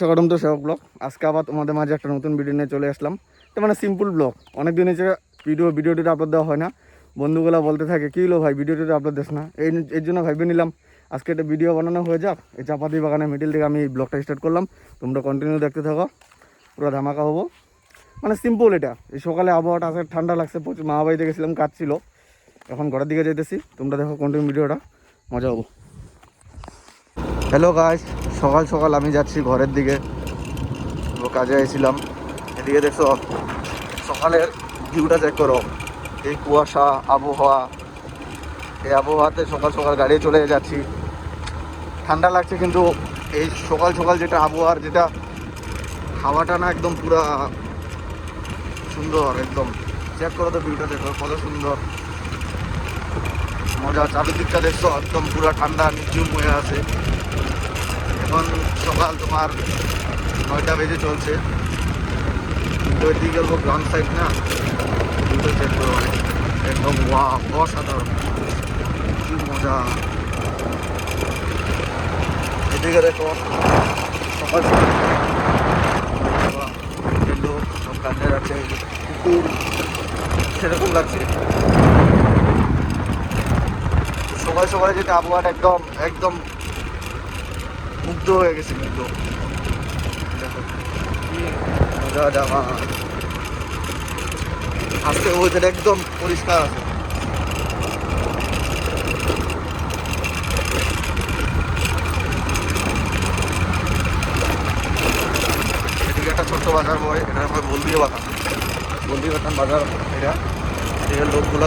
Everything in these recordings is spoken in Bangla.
স্বাগতম তো সেবক ব্লগ। আজকে আবার তোমাদের মাঝে একটা নতুন ভিডিও নিয়ে চলে আসলাম। তো মানে সিম্পল ব্লগ অনেক দিন হচ্ছে ভিডিও ভিডিওটিতে আপলোড দেওয়া হয় না। বন্ধুগুলা বলতে থাকে, কী হলো ভাই ভিডিওটিতে আপলোড দিস না? এই এর জন্য ভাইবে নিলাম, আজকে একটা ভিডিও বানানো হয়ে যাক। এই চাপাতি বাগানের মিডিল থেকে আমি এই ব্লগটা স্টার্ট করলাম। তোমরা কন্টিনিউ দেখতে থাকো। পুরো ধামাকা হব। মানে সিম্পল এটা। এই সকালে আবহাওয়াটা আসে ঠান্ডা লাগছে, প্রচুর মা বাড়িতে গেছিলাম, কাজ ছিল। এখন ঘরের দিকে যেতেছি তোমরা দেখো কন্টিনিউ ভিডিওটা মজা হব। হ্যালো গাইস সকাল সকাল আমি যাচ্ছি ঘরের দিকে। তো কাজে এসেছিলাম এদিকে দেখছ সকালের ভিউটা চেক করো। এই কুয়াশা, আবহাওয়া। এই আবহাওয়াতে সকাল সকাল গাড়ি চলে যাচ্ছি। ঠান্ডা লাগছে কিন্তু এই সকাল সকাল যেটা আবহাওয়ার, যেটা হাওয়াটা না একদম পুরা সুন্দর একদম। চেক করো তো ভিউটা দেখো, কত সুন্দর। মজা, চারিদিকটা দেখছ, একদম পুরা ঠান্ডা নিচুম হয়ে আছে। এখন সকাল তোমার নয়টা বেজে চলছে। কিন্তু ওইদিকে গেলবো গ্রাউন্ড সাইড না, দুটো করো একদম ওয়া, অসাধারণ। কি মজা। এদিকে দেখো, সকাল যাচ্ছে কুকুর সেরকম লাগছে। সকাল সকালে যেটা আবহাওয়াটা একদম একদম মুগ্ধ হয়ে গেছে, মুগ্ধ। আজকে ওয়েদার একদম পরিষ্কার আছে। এদিকে একটা ছোট্ট বাজার বয় বাজার। লোকগুলো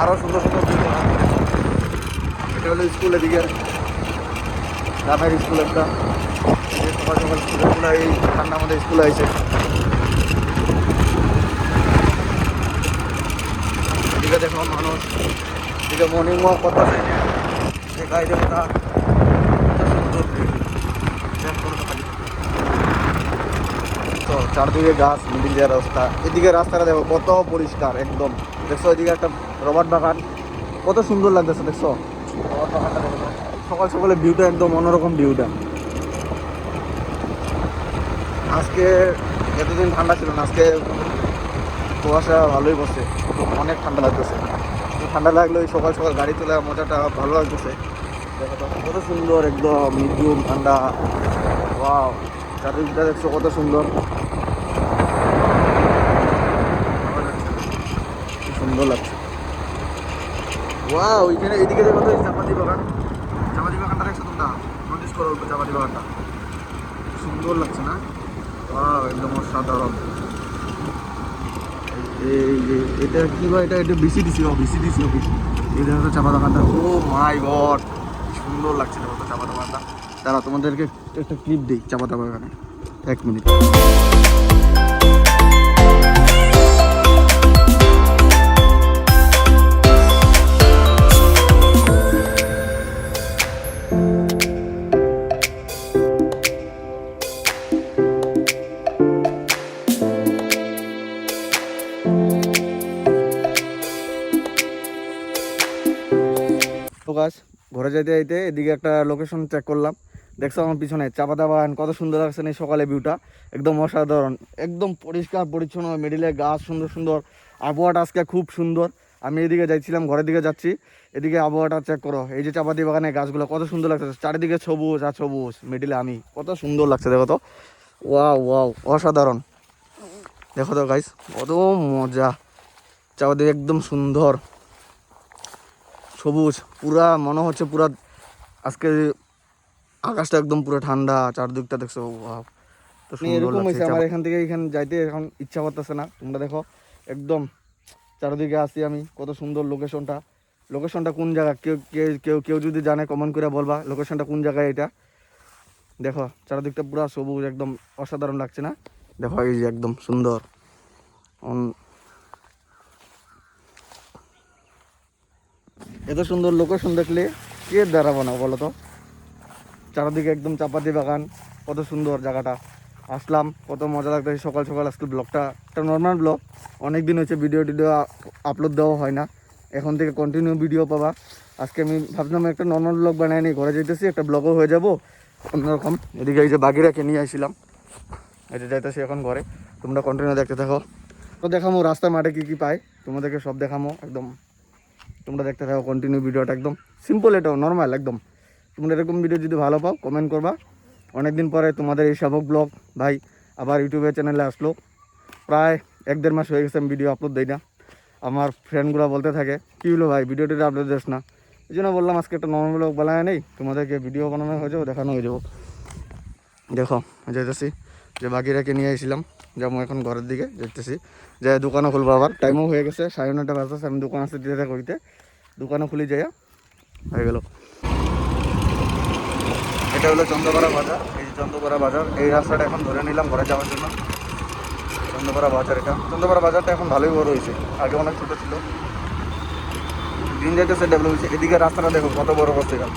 আরও সুন্দর সুন্দর। এটা হলো স্কুল এদিকে গ্রামের স্কুল একটা। সকাল সকাল স্টুডেন্টগুলো এই ঠান্ডার মধ্যে স্কুলে আইছে এদিকে দেখো মানুষ। এদিকে মর্নিং ওয়াক করতেছে। এই গাড়িতে কথা সুন্দর view। check করো তো চারদিকে গাছ মিডিল দেওয়ার রাস্তা। এদিকে রাস্তাটা দেখো, কত পরিষ্কার, একদম। দেখছ এদিকে একটা রবার বাগান। কত সুন্দর লাগতেছে, দেখছ? সকাল সকালে ভিউটা একদম অন্যরকম ভিউটা আজকে এতদিন ঠান্ডা ছিল না, আজকে কুয়াশা ভালোই বসে অনেক ঠান্ডা লাগতেছে। ঠান্ডা লাগলে ওই সকাল সকাল গাড়ি চলে মজাটা ভালো লাগতেছে। কত সুন্দর একদম নির্জুম ঠান্ডা। ওয়াও চারিদিকটা দেখছ কত সুন্দর। সুন্দর লাগছে। ওয়াও ওইখানে এইদিকে দেখো তো এই চাপাতি বাগান। চাপাতি বাগানটা দেখছ তোমরা নোটিস করো চাপাতি বাগানটা। সুন্দর লাগছে না? ওয়াও একদম অসাধারণ। এই যে, এটা কি বা এটা? এটা বিসিডিসি ও বিসিডিসি অফিস এই দেখো চাপা বাগানটা। ও মাই গড সুন্দর লাগছে দেখো চাপা বাগানটা। দাঁড়া তোমাদেরকে একটা ক্লিপ দিই চাপাতা বাগানে। এক মিনিট ঘরে যাইতে যাইতে এদিকে একটা লোকেশন চেক করলাম। দেখছ আমার পিছনে চাপাতা বাগান, কত সুন্দর লাগছে এই সকালে ভিউটা একদম অসাধারণ, একদম পরিষ্কার, পরিচ্ছন্ন মিডিলে গাছ সুন্দর সুন্দর। আবহাওয়াটা আজকে খুব সুন্দর। আমি এদিকে যাইছিলাম, ঘরের দিকে যাচ্ছি। এদিকে আবহাওয়াটা চেক করো, এই যে চাপাতি বাগানের গাছগুলো কত সুন্দর লাগছে। চারিদিকে সবুজ আর সবুজ মিডিলে আমি। কত সুন্দর লাগছে, দেখো তো। ওয়া ওয়াও, অসাধারণ। দেখো তো গাইস কত মজা। চাপাদিকে একদম সুন্দর। সবুজ পুরা মনে হচ্ছে পুরা আজকে আকাশটা একদম পুরো ঠান্ডা চারদিকটা দেখছ তো সুন্দর এরকম হয়েছে আমার আমার এখান থেকে এখানে যাইতে এখন ইচ্ছা করতেছে না। তোমরা দেখো একদম চারদিকে আসি আমি কত সুন্দর লোকেশনটা লোকেশনটা কোন জায়গা? কেউ কেউ কেউ কেউ যদি জানে কমেন্ট করে বলবা লোকেশনটা কোন জায়গায় এটা? দেখো চারদিকটা পুরো সবুজ একদম অসাধারণ লাগছে না? দেখো এই যে একদম সুন্দর। এত সুন্দর লোকেশন দেখলে কে দাঁড়াবো না বলো তো? চারদিকে একদম চাপাতি বাগান, কত সুন্দর জায়গাটা। আসলাম, কত মজা লাগতেছে সকাল সকাল আজকে ব্লগটা একটা নর্মাল ব্লগ অনেক দিন হচ্ছে ভিডিও টিডিও আপলোড দেওয়া হয় না। এখন থেকে কন্টিনিউ ভিডিও পাবা। আজকে আমি ভাবলাম একটা নর্মাল ব্লগ বানাই নি ঘরে যাইতেছি, একটা ব্লগও হয়ে যাব। অন্যরকম, এদিকে এই যে বাগিরাকে নিয়ে আসছিলাম যে যাইতেছি এখন ঘরে। তোমরা কন্টিনিউ দেখতে থাকো। তো দেখামো রাস্তার মাঠে কী কী পাই তোমাদেরকে সব দেখামো, একদম তোমরা দেখতে থাকো কন্টিনিউ ভিডিওটা একদম সিম্পল এটাও নর্মাল একদম। তোমরা এরকম ভিডিও যদি ভালো পাও কমেন্ট করবা। অনেকদিন পরে তোমাদের এই শাবক ব্লগ ভাই আবার ইউটিউবের চ্যানেলে আসলো। প্রায় এক দেড় মাস হয়ে গেছে আমি ভিডিও আপলোড দিই না। আমার ফ্রেন্ডগুলো বলতে থাকে, কী হলো ভাই ভিডিওটি আপলোড দিস না? এই জন্য বললাম, আজকে একটা নর্মাল ব্লগ বানায় নেই। তোমাদেরকে ভিডিও বানানো হয়ে যাব, দেখানো হয়ে যাব। দেখো যেতেছি যে বাকিরাকে নিয়ে এসেছিলাম যেমন এখন ঘরের দিকে যেতেছি যে দোকানও খুলবো আবার। টাইমও হয়ে গেছে, সাড়ে নটা বাজতেছে, আমি দোকান আসতে দিতে করিতে দোকানও খুলি যাইয়া হয়ে? গেল। এটা হলো চন্দ্রপাড়া বাজার। এই যে চন্দ্রপাড়া বাজার, এই রাস্তাটা এখন ধরে নিলাম ঘরে যাওয়ার জন্য। চন্দ্রপাড়া বাজার এটা। চন্দ্রপাড়া বাজারটা এখন ভালোই বড় হয়েছে। আগে অনেক ছোটো ছিল। দিন যাইতেছে ডেভেলপ হয়েছে এদিকে রাস্তাটা দেখো কত বড় করছে এটা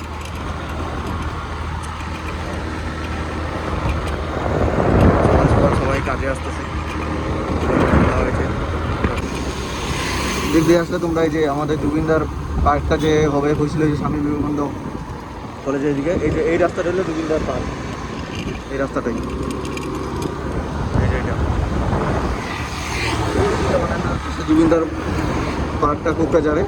সকাল সকাল সবাই কাজে আসতেছে। দিক দিয়ে আসলে তোমরা এই যে আমাদের জুবিনদার পার্কটা যে হবে হয়েছিল যে স্বামী বিবেকানন্দ কলেজের দিকে এই যে এই রাস্তাটা হলো জুবিনদার পার্ক। এই রাস্তাটাই। না, পার্কটা কোকরাঝারে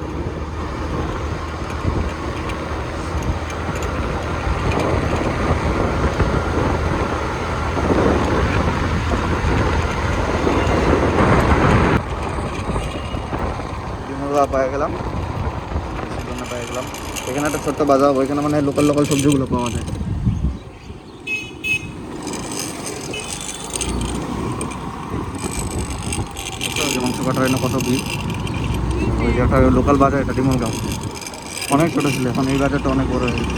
এখানে একটা ছোট্ট বাজার, ওইখানে মানে লোকাল লোকাল সবজিগুলো পাওয়া যায়। কত ভিড় ওই যে লোকাল বাজার, এটা ডিমলগাঁও অনেক ছোটো ছিল, এখন এই বাজারটা অনেক বড় হয়ে গেছে।